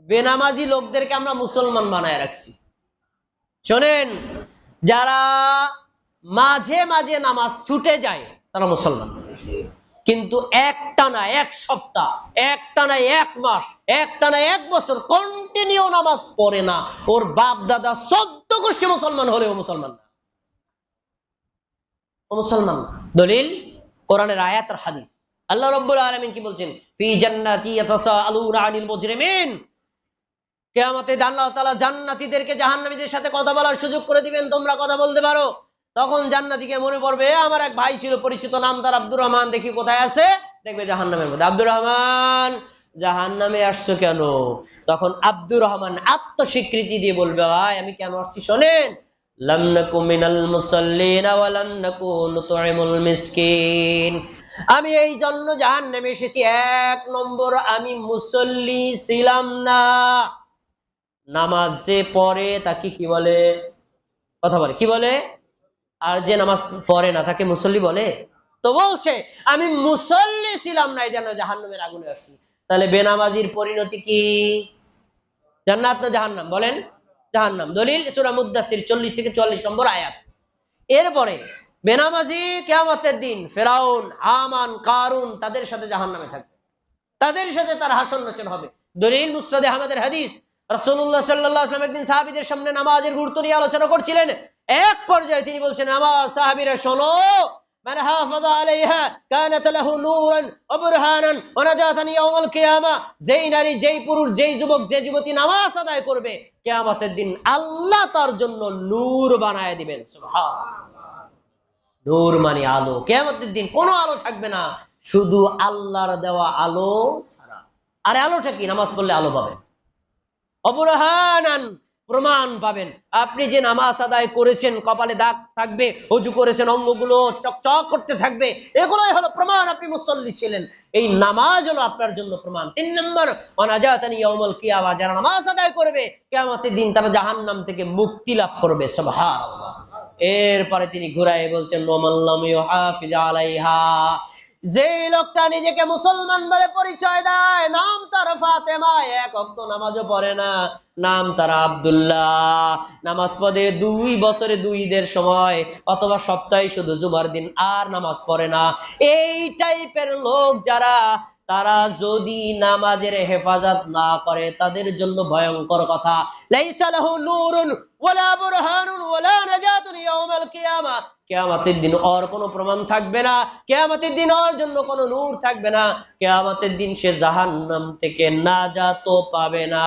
বেনামাজি লোকদেরকে আমরা মুসলমান বানায় রাখছি। শোনেন, যারা মাঝে মাঝে নামাজ ছুটে যায়, তারা মুসলমান। কিন্তু একটানা এক সপ্তাহ একটানা এক মাস একটানা এক বছর কন্টিনিউ নামাজ পড়ে না। ওর বাপ দাদা চোদ্দ গোষ্ঠী মুসলমান হলেও মুসলমান না। মুসলমান না। দলিল, কোরআনের আয়াত আর হাদিস। আল্লাহ রব্বুল আলামিন কি বলছেন? ফি জান্নাতি আনিল মুজরিমিন। আল্লাহ জাহান্নামীদের সাথে কথা বলার সুযোগ করে দিবেন, তোমরা কথা বলতে পারো। তখন মনে পড়বে আমার এক ভাই ছিল পরিচিত, নাম তার আব্দুর রহমান, দেখি কোথায় আছে? দেখবে জাহান্নামের মধ্যে, আব্দুর রহমান, জাহান্নামে আসছো কেন? তখন আব্দুর রহমান আত্মস্বীকৃতি দিয়ে বলবে, ভাই, আমি কেন আসছি শোনেন? লাম নাকু মিনাল মুসাল্লিনা ওয়া মিসকিন। আমি এই জন্য জাহান্নামে এসেছি। এক নম্বর, আমি মুসল্লি ছিলাম না। নামাজ যে পড়ে তাকে কি বলে? কথা বলে। কি বলে? আর যে নামাজ পড়ে না, তাকে মুসল্লি বলে? তো বলছে, আমি মুসল্লি ছিলাম না, এই জন্য জাহান্নামের আগুনে আসছি তাহলে বেনামাজির পরিণতি কি? জান্নাত না জাহান্নাম? বলেন, জাহান্নাম। দলিল সূরা মুদাসসির 40 থেকে 44 নম্বর আয়াত। এরপরে বেনামাজি কিয়ামতের দিন ফেরাউন হামান কারুন তাদের সাথে জাহান্নামে থাকবে তাদের সাথে তার হাসন নাচন হবে দলিল মুসরাদে আহমদের হাদিস রাসূলুল্লাহ সাল্লাল্লাহু আলাইহি ওয়াসাল্লাম একদিন সাহাবীদের সামনে নামাজের গুরুত্ব নিয়ে আলোচনা করছিলেন এক পর্যায়ে তিনি বলছেন আমার সাহাবীরা শোনো من حافظ عليها كانت له نورا وبرهانا ونجاة يوم القيامة যেই নারী যেই পুরুষ যেই যুবক যে যুবতী নামাজ আদায় করবে কিয়ামতের দিন আল্লাহ তার জন্য নূর বানায় দিবেন সুবহানাল্লাহ নূর মানে আলো। কিয়ামতের দিন কোনো আলো থাকবে না, শুধু আল্লাহর দেওয়া আলো ছাড়া। আরে আলোটা কি? নামাজ পড়লে আলো পাবেন। অবরহানান প্রমাণ পাবেন। আপনি যে নামাজ আদায় করেছেন, কপালে দাগ থাকবে, অজু করেছেন, অঙ্গগুলো চকচক করতে থাকবে, এগুলোই হলো প্রমাণ আপনি মুসল্লি ছিলেন। এই নামাজ হলো আপনার জন্য প্রমাণ। তিন নম্বর, অনাজাতানি ইয়াউমুল কিয়ামা, যারা নামাজ আদায় করবে, কিয়ামতের দিন তারা জাহান্নাম থেকে মুক্তি লাভ করবে। সুবহানাল্লাহ। এরপরে তিনি ঘুরাই বলছেন যে লোকটা নিজেকে মুসলমান বলে পরিচয় দেয়, নাম তার ফাতেমা এক অক্ত নামাজও পড়ে না। নাম তার আব্দুল্লাহ। নামাজ পড়ে দুই বছরে দুই ঈদের সময়, অথবা সপ্তাহে শুধু জুমার দিন আর নামাজ পড়ে না। এই টাইপের লোক যারা তারা যদি নামাজের হেফাজত না করে, তাদের জন্য ভয়ঙ্কর কথা। কিয়ামতের দিন ওর কোনো প্রমাণ থাকবে না। কিয়ামতের দিন ওর জন্য কোনো নূর থাকবে না। কিয়ামতের দিন সে জাহান্নাম থেকে নাজাতও পাবে না।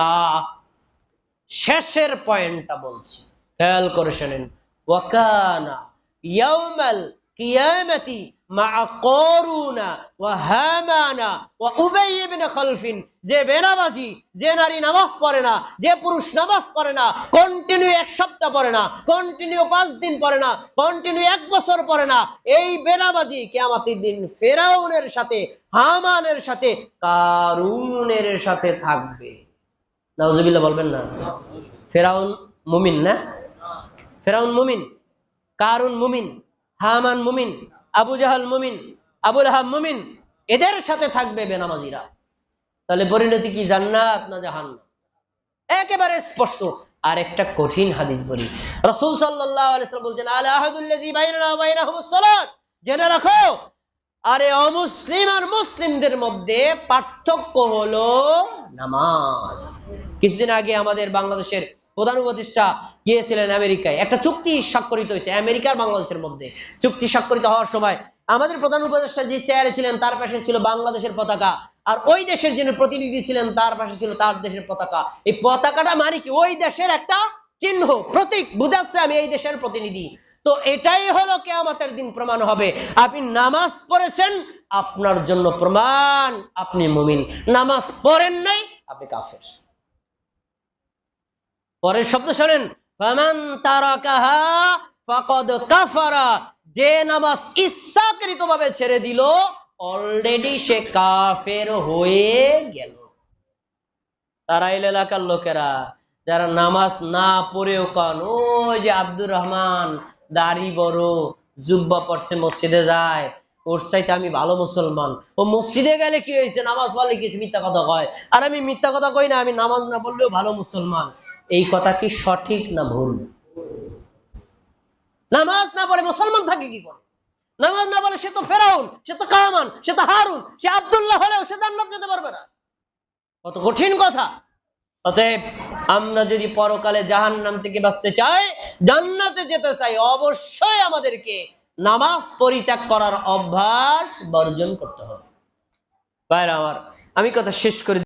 শেষের পয়েন্টটা বলছি। খেয়াল করে শোনেন। ওয়াকানা ইয়াউমাল কিয়ামতি মা করুনা ওয়া হামানা ওয়া উবাই ইবনে খালফিন। যে বেনামাজি, যে নারী নামাজ পড়ে না, যে পুরুষ নামাজ পড়ে না কন্টিনিউ এক সপ্তাহ পড়ে না কন্টিনিউ পাঁচ দিন পড়ে না কন্টিনিউ এক বছর পড়ে না, এই বেনামাজি কিয়ামতের দিন ফেরাউনের সাথে, হামানের সাথে, কারুনের সাথে থাকবে। নাউজুবিল্লাহ বলবেন না? ফেরাউন মুমিন না? ফেরাউন মুমিন, কারুন মুমিন। হামান মুমিন, আবু জাহাল মুমিন, আবুল আহাব মুমিন, এদের সাথে থাকবে বেনামাজিরা। তাহলে পরিণতি কি জান্নাত না জাহান্নাম? একেবারে স্পষ্ট। আর একটা কঠিন হাদিস বলি। রসুল ওয়াসাল্লাম বলছেন, আলা আহাদুল্লাযী বাইনানা সালাত? জেনে রাখো, আরে অমুসলিম আর মুসলিমদের মধ্যে পার্থক্য হলো নামাজ। কিছুদিন আগে আমাদের বাংলাদেশের প্রধান উপদেষ্টা গিয়েছিলেন আমেরিকায়। একটা চুক্তি স্বাক্ষরিত হয়েছে আমেরিকার বাংলাদেশের মধ্যে। চুক্তি স্বাক্ষরিত হওয়ার সময় আমাদের প্রধান উপদেষ্টা যে চেয়ারে ছিলেন, তার পাশে ছিল বাংলাদেশের পতাকা। আর ওই দেশের যিনি প্রতিনিধি ছিলেন, তার পাশে ছিল তার দেশের পতাকা। এই পতাকাটা মানে কি? ওই দেশের একটা চিহ্ন, প্রতীক। বুঝাচ্ছে আমি? এই দেশের প্রতিনিধি। তো এটাই হলো কে কেয়ামতের দিন প্রমাণ হবে। আপনি নামাজ পড়েছেন, আপনার জন্য প্রমাণ আপনি মুমিন। নামাজ পড়েন নাই, আপনি কাফের। পরের শব্দ শোনেন যে নামাজ ইচ্ছাকৃতভাবে ছেড়ে দিল অলরেডি সে কাফের হয়ে গেল। তারা এই এলাকার লোকেরা, যারা নামাজ না পড়েও কন, ওই যে আব্দুর রহমান দাড়ি বড়, জুব্বা পড়ছে মসজিদে যায়। ওর চাইতে আমি ভালো মুসলমান। ও মসজিদে গেলে কি হয়েছে? নামাজ পড়লে কি? মিথ্যা কথা কয়। আর আমি মিথ্যা কথা কই না, আমি নামাজ না পড়লেও ভালো মুসলমান। এই কথা কি সঠিক না ভুল? নামাজ না পড়ে মুসলমান থাকে কি করে? নামাজ না পড়ে সে তো ফেরাউন, সে তো কামান, সে তো হারুন, সে আব্দুল্লাহ হলেও সে জান্নাত যেতে পারবে না। কত কঠিন কথা। অতএব আমরা যদি পরকালে জাহান্নাম থেকে বাঁচতে চাই, জান্নাতে যেতে চাই, অবশ্যই আমাদেরকে নামাজ পরিত্যাগ করার অভ্যাস বর্জন করতে হবে। বাইরে আমার, আমি কথা শেষ করে